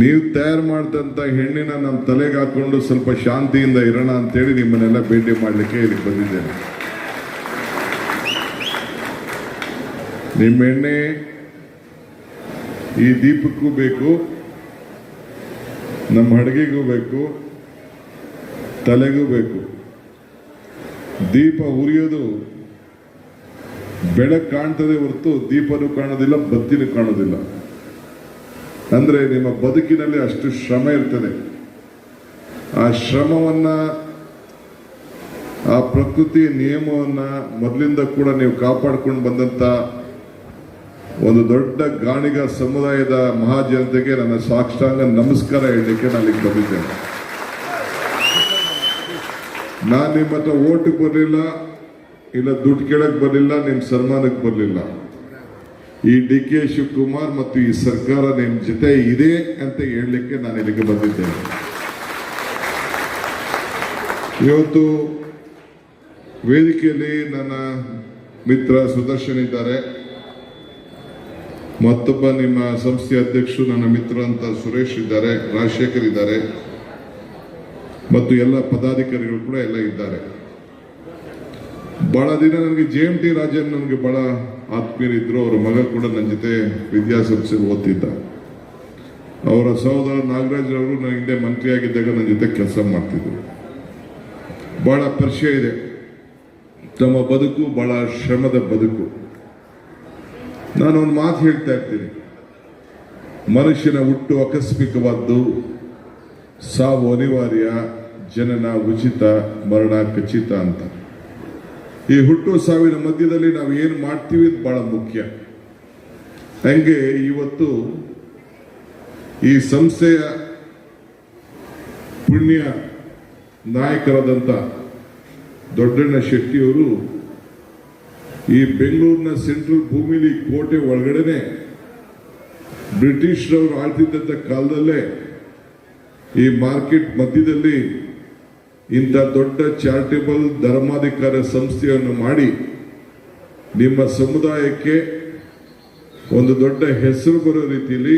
ನೀವು ತಯಾರು ಮಾಡಿದಂಥ ಹೆಣ್ಣಿನ ನಮ್ಮ ತಲೆಗೆ ಹಾಕೊಂಡು ಸ್ವಲ್ಪ ಶಾಂತಿಯಿಂದ ಇರೋಣ ಅಂತೇಳಿ ನಿಮ್ಮನ್ನೆಲ್ಲ ಭೇಟಿ ಮಾಡಲಿಕ್ಕೆ ಇಲ್ಲಿ ಬಂದಿದ್ದೇನೆ. ನಿಮ್ಮ ಎಣ್ಣೆ ಈ ದೀಪಕ್ಕೂ ಬೇಕು, ನಮ್ಮ ಅಡುಗೆಗೂ ಬೇಕು, ತಲೆಗೂ ಬೇಕು. ದೀಪ ಉರಿಯೋದು ಬೆಳಕು ಕಾಣ್ತದೆ ಹೊರತು ದೀಪನೂ ಕಾಣೋದಿಲ್ಲ, ಬತ್ತಿನೂ ಕಾಣೋದಿಲ್ಲ. ಅಂದ್ರೆ ನಿಮ್ಮ ಬದುಕಿನಲ್ಲಿ ಅಷ್ಟು ಶ್ರಮ ಇರ್ತದೆ. ಆ ಶ್ರಮವನ್ನ, ಆ ಪ್ರಕೃತಿ ನಿಯಮವನ್ನ ಮೊದಲಿಂದ ಕೂಡ ನೀವು ಕಾಪಾಡ್ಕೊಂಡು ಬಂದಂತ ಒಂದು ದೊಡ್ಡ ಗಾಣಿಗ ಸಮುದಾಯದ ಮಹಾಜನತೆಗೆ ನನ್ನ ಸಾಕ್ಷಾಂಗ ನಮಸ್ಕಾರ ಹೇಳಲಿಕ್ಕೆ ನಾನು ಇಲ್ಲಿಗೆ ಬಂದಿದ್ದೇನೆ. ನಾನು ನಿಮ್ಮ ಹತ್ರ ಓಟಿಗೆ ಬರಲಿಲ್ಲ, ಇಲ್ಲ ದುಡ್ಡು ಕೇಳಕ್ಕೆ ಬರಲಿಲ್ಲ ನಿಮ್ಮ ಸನ್ಮಾನಕ್ಕೆ ಬರಲಿಲ್ಲ. ಈ ಡಿ ಕೆ ಶಿವಕುಮಾರ್ ಮತ್ತು ಈ ಸರ್ಕಾರ ನಿಮ್ಮ ಜೊತೆ ಇದೆ ಅಂತ ಹೇಳಲಿಕ್ಕೆ ನಾನು ಇಲ್ಲಿಗೆ ಬಂದಿದ್ದೇನೆ. ಇವತ್ತು ವೇದಿಕೆಯಲ್ಲಿ ನನ್ನ ಮಿತ್ರ ಸುದರ್ಶನ್ ಇದ್ದಾರೆ. ಮತ್ತೊಬ್ಬ ನಿಮ್ಮ ಸಂಸ್ಥೆಯ ಅಧ್ಯಕ್ಷರು ನನ್ನ ಮಿತ್ರ ಅಂತ ಸುರೇಶ್ ಇದ್ದಾರೆ, ರಾಜಶೇಖರ್ ಇದ್ದಾರೆ. ಮತ್ತು ಎಲ್ಲ ಪದಾಧಿಕಾರಿಗಳು ಕೂಡ ಎಲ್ಲ ಇದ್ದಾರೆ. ಬಹಳ ದಿನ ನನಗೆ ಜೆ ಎಂ ಟಿ ರಾಜನ್ ನನಗೆ ಬಹಳ ಆತ್ಮೀಯರಿದ್ರು ಅವರ ಮಗ ಕೂಡ ನನ್ನ ಜೊತೆ ವಿದ್ಯಾಸಂಸ್ಥೆಯಲ್ಲಿ ಓದ್ತಿದ್ದ. ಅವರ ಸಹೋದರ ನಾಗರಾಜ್ ಅವರು ನನ್ನ ಹಿಂದೆ ಮಂತ್ರಿಯಾಗಿದ್ದಾಗ ನನ್ನ ಜೊತೆ ಕೆಲಸ ಮಾಡ್ತಿದ್ರು. ಬಹಳ ಪರಿಚಯ ಇದೆ. ತಮ್ಮ ಬದುಕು ಬಹಳ ಶ್ರಮದ ಬದುಕು. ನಾನು ಒಂದು ಮಾತು ಹೇಳ್ತಾ ಇರ್ತೀನಿ. ಮನುಷ್ಯನ ಹುಟ್ಟು ಆಕಸ್ಮಿಕವಾದ್ದು ಸಾವು ಅನಿವಾರ್ಯ, ಜನನ ಉಚಿತ, ಮರಣ ಖಚಿತ ಅಂತ. ಈ ಹುಟ್ಟು ಸಾವಿನ ಮಧ್ಯದಲ್ಲಿ ನಾವು ಏನು ಮಾಡ್ತೀವಿ ಅಂತ ಬಹಳ ಮುಖ್ಯ. ಹಂಗೆ ಇವತ್ತು ಈ ಸಂಸ್ಥೆಯ ಪುಣ್ಯ ನಾಯಕರಾದಂಥ ದೊಡ್ಡಣ್ಣ ಶೆಟ್ಟಿಯವರು ಈ ಬೆಂಗಳೂರಿನ ಸೆಂಟ್ರಲ್ ಭೂಮಿಲಿ ಕೋಟೆ ಒಳಗಡೆನೆ ಬ್ರಿಟಿಷ್ರವರು ಆಳ್ತಿದ್ದಂಥ ಕಾಲದಲ್ಲೇ ಈ ಮಾರ್ಕೆಟ್ ಮಧ್ಯದಲ್ಲಿ ಇಂಥ ದೊಡ್ಡ ಚಾರಿಟೇಬಲ್ ಧರ್ಮಾಧಿಕಾರ ಸಂಸ್ಥೆಯನ್ನು ಮಾಡಿ ನಿಮ್ಮ ಸಮುದಾಯಕ್ಕೆ ಒಂದು ದೊಡ್ಡ ಹೆಸರು ಬರೋ ರೀತಿಯಲ್ಲಿ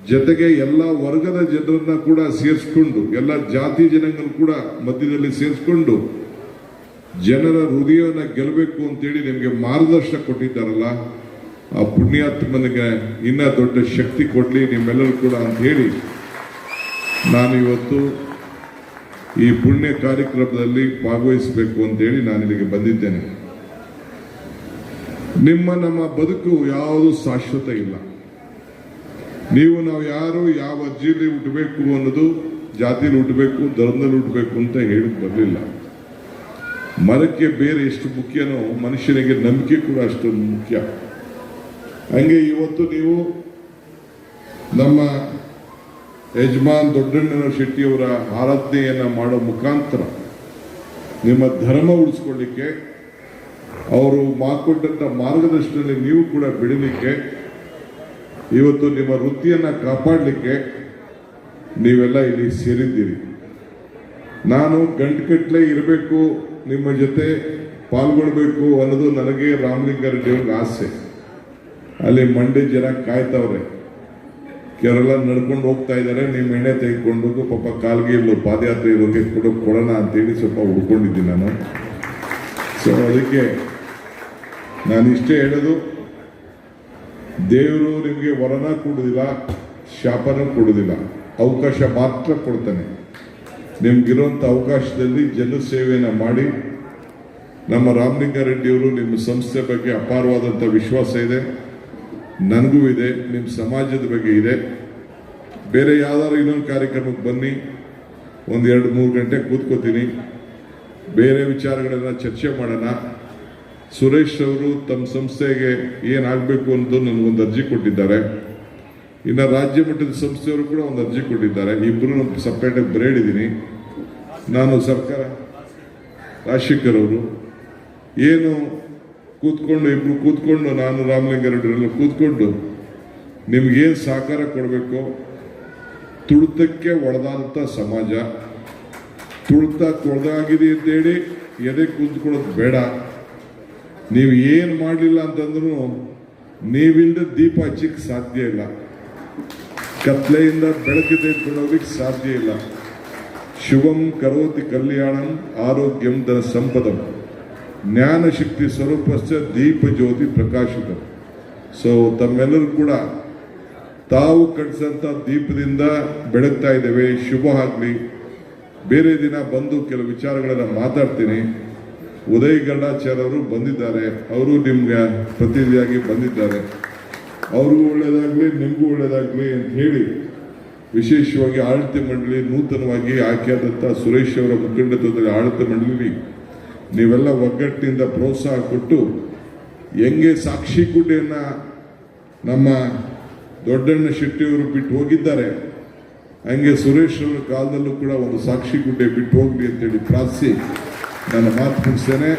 ಜೊತೆಗೆ ಎಲ್ಲ ವರ್ಗದ ಜನರನ್ನ ಕೂಡ ಸೇರಿಸ್ಕೊಂಡು, ಎಲ್ಲ ಜಾತಿ ಜನಗಳು ಕೂಡ ಮಧ್ಯದಲ್ಲಿ ಸೇರಿಸ್ಕೊಂಡು ಜನರ ಹೃದಯವನ್ನು ಗೆಲ್ಲಬೇಕು ಅಂತೇಳಿ ನಿಮಗೆ ಮಾರ್ಗದರ್ಶನ ಕೊಟ್ಟಿದ್ದಾರಲ್ಲ, ಆ ಪುಣ್ಯಾತ್ಮನಿಗೆ ಇನ್ನ ದೊಡ್ಡ ಶಕ್ತಿ ಕೊಡಲಿ ನಿಮ್ಮೆಲ್ಲರೂ ಕೂಡ ಅಂತ ಹೇಳಿ ನಾನು ಇವತ್ತು ಈ ಪುಣ್ಯ ಕಾರ್ಯಕ್ರಮದಲ್ಲಿ ಭಾಗವಹಿಸಬೇಕು ಅಂತೇಳಿ ನಾನು ಇಲ್ಲಿಗೆ ಬಂದಿದ್ದೇನೆ. ನಿಮ್ಮ ನಮ್ಮ ಬದುಕು ಯಾವುದು ಶಾಶ್ವತ ಇಲ್ಲ. ನೀವು ನಾವು ಯಾರು, ಯಾವ ಅರ್ಜಿಯಲ್ಲಿ ಹುಟ್ಟಬೇಕು ಅನ್ನೋದು, ಜಾತಿಯಲ್ಲಿ ಹುಟ್ಟಬೇಕು, ಧರ್ಮದಲ್ಲಿ ಹುಟ್ಟಬೇಕು ಅಂತ ಹೇಳಕ್ ಬರಲಿಲ್ಲ. ಮರಕ್ಕೆ ಬೇರೆ ಎಷ್ಟು ಮುಖ್ಯನೋ, ಮನುಷ್ಯನಿಗೆ ನಂಬಿಕೆ ಕೂಡ ಅಷ್ಟು ಮುಖ್ಯ. ಹಂಗೆ ಇವತ್ತು ನೀವು ನಮ್ಮ ಯಜಮಾನ್ ದೊಡ್ಡಣ್ಣನ ಶೆಟ್ಟಿಯವರ ಆರಾಧನೆಯನ್ನು ಮಾಡೋ ಮುಖಾಂತರ ನಿಮ್ಮ ಧರ್ಮ ಉಳಿಸ್ಕೊಳ್ಳಿಕ್ಕೆ, ಅವರು ಮಾಡಿಕೊಟ್ಟಂಥ ಮಾರ್ಗದರ್ಶನದಲ್ಲಿ ನೀವು ಕೂಡ ಬೆಳಿಲಿಕ್ಕೆ, ಇವತ್ತು ನಿಮ್ಮ ವೃತ್ತಿಯನ್ನು ಕಾಪಾಡಲಿಕ್ಕೆ ನೀವೆಲ್ಲ ಇಲ್ಲಿ ಸೇರಿದ್ದೀರಿ. ನಾನು ಗಂಟುಕಟ್ಲೆ ಇರಬೇಕು, ನಿಮ್ಮ ಜೊತೆ ಪಾಲ್ಗೊಳ್ಬೇಕು ಅನ್ನೋದು ನನಗೆ ರಾಮಲಿಂಗಾರೆಡ್ಡಿ ಅವ್ರಿಗೆ ಆಸೆ. ಅಲ್ಲಿ ಮಂಡ್ಯ ಜನ ಕಾಯ್ತವ್ರೆ. ಕೆಲವೆಲ್ಲ ನಡ್ಕೊಂಡು ಹೋಗ್ತಾ ಇದ್ದಾರೆ. ನಿಮ್ಮ ಎಣ್ಣೆ ತೆಗೆದುಕೊಂಡು ಪಾಪ ಕಾಲ್ಗೆ ಇಲ್ಲೋ ಪಾದಯಾತ್ರೆ ಇರೋರಿಗೆ ಕೂಡ, ಕೊಡೋಣ ಅಂತೇಳಿ ಸ್ವಲ್ಪ ಉಳ್ಕೊಂಡಿದ್ದೀನಿ ನಾನು. ಸೊ ಅದಕ್ಕೆ ನಾನು ಇಷ್ಟೇ ಹೇಳೋದು, ದೇವರು ನಿಮಗೆ ವರನ ಕೊಡೋದಿಲ್ಲ, ಶಾಪನ ಕೊಡೋದಿಲ್ಲ. ಅವಕಾಶ ಮಾತ್ರ ಕೊಡ್ತಾನೆ. ನಿಮ್ಗಿರೋಂಥ ಅವಕಾಶದಲ್ಲಿ ಜನ ಸೇವೆಯನ್ನು ಮಾಡಿ, ನಮ್ಮ ರಾಮಲಿಂಗಾರೆಡ್ಡಿಯವರು ನಿಮ್ಮ ಸಂಸ್ಥೆ ಬಗ್ಗೆ ಅಪಾರವಾದಂಥ ವಿಶ್ವಾಸ ಇದೆ. ನನಗೂ ಇದೆ ನಿಮ್ಮ ಸಮಾಜದ ಬಗ್ಗೆ ಇದೆ. ಬೇರೆ ಯಾವ್ದಾದ್ರು ಇನ್ನೊಂದು ಕಾರ್ಯಕ್ರಮಕ್ಕೆ ಬನ್ನಿ. ಒಂದು ಎರಡು ಮೂರು ಗಂಟೆ ಕೂತ್ಕೋತೀನಿ. ಬೇರೆ ವಿಚಾರಗಳನ್ನು ಚರ್ಚೆ ಮಾಡೋಣ. ಸುರೇಶ್ ಅವರು ತಮ್ಮ ಸಂಸ್ಥೆಗೆ ಏನಾಗಬೇಕು ಅನ್ನೋದು ನನಗೊಂದು ಅರ್ಜಿ ಕೊಟ್ಟಿದ್ದಾರೆ. ಇನ್ನು ರಾಜ್ಯ ಮಟ್ಟದ ಸಂಸ್ಥೆಯವರು ಕೂಡ ಒಂದು ಅರ್ಜಿ ಕೊಟ್ಟಿದ್ದಾರೆ. ಇಬ್ಬರು ಸಪ್ರೇಟಾಗಿ ಬರೇಡಿದ್ದೀನಿ ನಾನು ಸರ್ಕಾರ, ರಾಜಶೇಖರ್ ಅವರು, ಏನು ಕೂತ್ಕೊಂಡು ಇಬ್ರು ಕೂತ್ಕೊಂಡು ನಾನು ರಾಮಲಿಂಗಾರೆಡ್ಡಿರೆಲ್ಲ ಕೂತ್ಕೊಂಡು ನಿಮ್ಗೇನು ಸಹಕಾರ ಕೊಡಬೇಕು? ತುಳಿತಕ್ಕೆ ಒಡೆದಂಥ ಸಮಾಜ, ತುಳಿತ ತೊಳೆದಾಗಿದೆ ಅಂತೇಳಿ ಎದೆ ಕೂತ್ಕೊಳ್ಳೋದು ಬೇಡ. ನೀವು ಏನು ಮಾಡಲಿಲ್ಲ ಅಂತಂದ್ರೂ ನೀವಿಲ್ಲದೆ ದೀಪ ಹಚ್ಚಕ್ಕೆ ಸಾಧ್ಯ ಇಲ್ಲ. ಕತ್ಲೆಯಿಂದ ಬೆಳಕು ತೆಗೆದುಕೊಳ್ಳೋದಕ್ಕೆ ಸಾಧ್ಯ ಇಲ್ಲ. ಶುಭಂ ಕರೋತಿ ಕಲ್ಯಾಣಂ ಆರೋಗ್ಯಂ ಧನ ಸಂಪದಂ. ಜ್ಞಾನ ಶಕ್ತಿ ಸ್ವರೂಪಸ್ಯ ದೀಪ ಜ್ಯೋತಿ ಪ್ರಕಾಶಿತ. ಸೊ ತಮ್ಮೆಲ್ಲರೂ ಕೂಡ ತಾವು ಕಟ್ಟಿಸಂತ ದೀಪದಿಂದ ಬೆಳಗ್ತಾ ಇದ್ದೇವೆ. ಶುಭ ಆಗಲಿ. ಬೇರೆ ದಿನ ಬಂದು ಕೆಲವು ವಿಚಾರಗಳನ್ನು ಮಾತಾಡ್ತೀನಿ. ಉದಯ್ ಗರುಡಾಚಾರ್ಯ ಅವರು ಬಂದಿದ್ದಾರೆ. ಅವರು ನಿಮ್ಗೆ ಪ್ರತಿನಿಧಿಯಾಗಿ ಬಂದಿದ್ದಾರೆ. ಅವ್ರಿಗೂ ಒಳ್ಳೆಯದಾಗಲಿ ನಿಮಗೂ ಒಳ್ಳೆಯದಾಗಲಿ ಅಂತ ಹೇಳಿ ವಿಶೇಷವಾಗಿ ಆಡಳಿತ ಮಂಡಳಿ ನೂತನವಾಗಿ ಆಯ್ಕೆಯಾದಂಥ ಸುರೇಶ್ ಅವರ ಮುಖಂಡತ್ವದಲ್ಲಿ ಆಡಳಿತ ಮಂಡಳಿ ನೀವೆಲ್ಲ ಒಗ್ಗಟ್ಟಿನಿಂದ ಪ್ರೋತ್ಸಾಹ ಕೊಟ್ಟು ಹೆಂಗೆ ಸಾಕ್ಷಿ ಗುಡ್ಡೆಯನ್ನು ನಮ್ಮ ದೊಡ್ಡಣ್ಣ ಶೆಟ್ಟಿಯವರು ಬಿಟ್ಟು ಹೋಗಿದ್ದಾರೆ, ಹಂಗೆ ಅವರ ಕಾಲದಲ್ಲೂ ಕೂಡ ಒಂದು ಸಾಕ್ಷಿ ಗುಡ್ಡೆ ಬಿಟ್ಟು ಹೋಗ್ಲಿ ಅಂತೇಳಿ ಪ್ರಾರ್ಥಿಸಿ. ನನ್ನ ಮಾತು ಮುಗಿಸ್ತೇನೆ.